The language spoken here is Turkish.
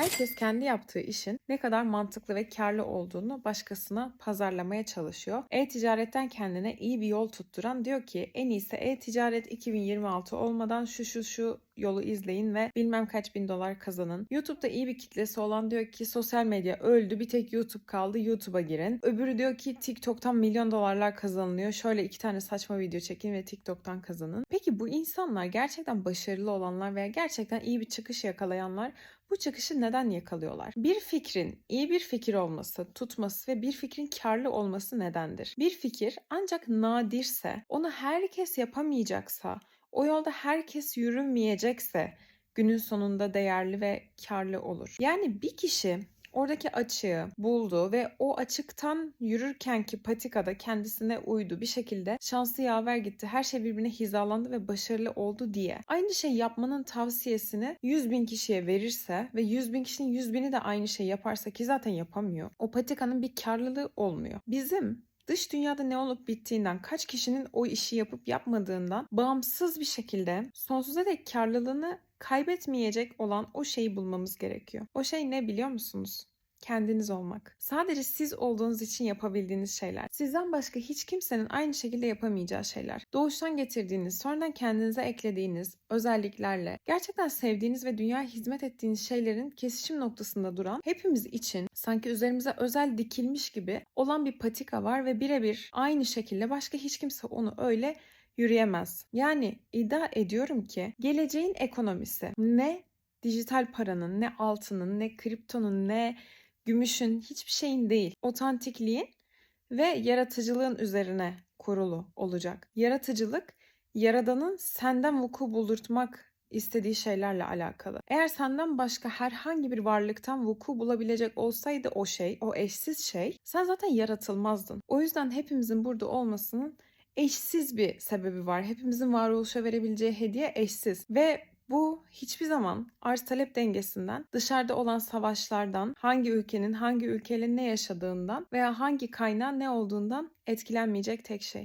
Herkes kendi yaptığı işin ne kadar mantıklı ve karlı olduğunu başkasına pazarlamaya çalışıyor. E-ticaretten kendine iyi bir yol tutturan diyor ki en iyisi e-ticaret 2026 olmadan şu şu şu yolu izleyin ve bilmem kaç bin dolar kazanın. YouTube'da iyi bir kitlesi olan diyor ki sosyal medya öldü bir tek YouTube kaldı YouTube'a girin. Öbürü diyor ki TikTok'tan milyon dolarlar kazanılıyor. Şöyle iki tane saçma video çekin ve TikTok'tan kazanın. Peki bu insanlar gerçekten başarılı olanlar veya gerçekten iyi bir çıkış yakalayanlar bu çıkışı neden yakalıyorlar? Bir fikrin iyi bir fikir olması, tutması ve bir fikrin karlı olması nedendir? Bir fikir ancak nadirse, onu herkes yapamayacaksa, o yolda herkes yürümeyecekse günün sonunda değerli ve karlı olur. Yani bir kişi oradaki açığı buldu ve o açıktan yürürkenki patikada kendisine uydu bir şekilde şanslı yaver gitti. Her şey birbirine hizalandı ve başarılı oldu diye. Aynı şey yapmanın tavsiyesini 100 bin kişiye verirse ve 100 bin kişinin 100 bini de aynı şey yaparsa ki zaten yapamıyor. O patikanın bir karlılığı olmuyor. Bizim dış dünyada ne olup bittiğinden, kaç kişinin o işi yapıp yapmadığından bağımsız bir şekilde sonsuza dek karlılığını kaybetmeyecek olan o şeyi bulmamız gerekiyor. O şey ne biliyor musunuz? Kendiniz olmak. Sadece siz olduğunuz için yapabildiğiniz şeyler. Sizden başka hiç kimsenin aynı şekilde yapamayacağı şeyler. Doğuştan getirdiğiniz, sonradan kendinize eklediğiniz özelliklerle gerçekten sevdiğiniz ve dünyaya hizmet ettiğiniz şeylerin kesişim noktasında duran hepimiz için sanki üzerimize özel dikilmiş gibi olan bir patika var ve birebir aynı şekilde başka hiç kimse onu öyle yürüyemez. Yani iddia ediyorum ki geleceğin ekonomisi ne dijital paranın, ne altının, ne kriptonun, ne gümüşün hiçbir şeyin değil. Otantikliğin ve yaratıcılığın üzerine kurulu olacak. Yaratıcılık yaradanın senden vuku buldurtmak istediği şeylerle alakalı. Eğer senden başka herhangi bir varlıktan vuku bulabilecek olsaydı o şey, o eşsiz şey, sen zaten yaratılmazdın. O yüzden hepimizin burada olmasının eşsiz bir sebebi var. Hepimizin varoluşa verebileceği hediye eşsiz ve bu hiçbir zaman arz talep dengesinden, dışarıda olan savaşlardan, hangi ülkenin hangi ülkeyle ne yaşadığından veya hangi kaynağın ne olduğundan etkilenmeyecek tek şey.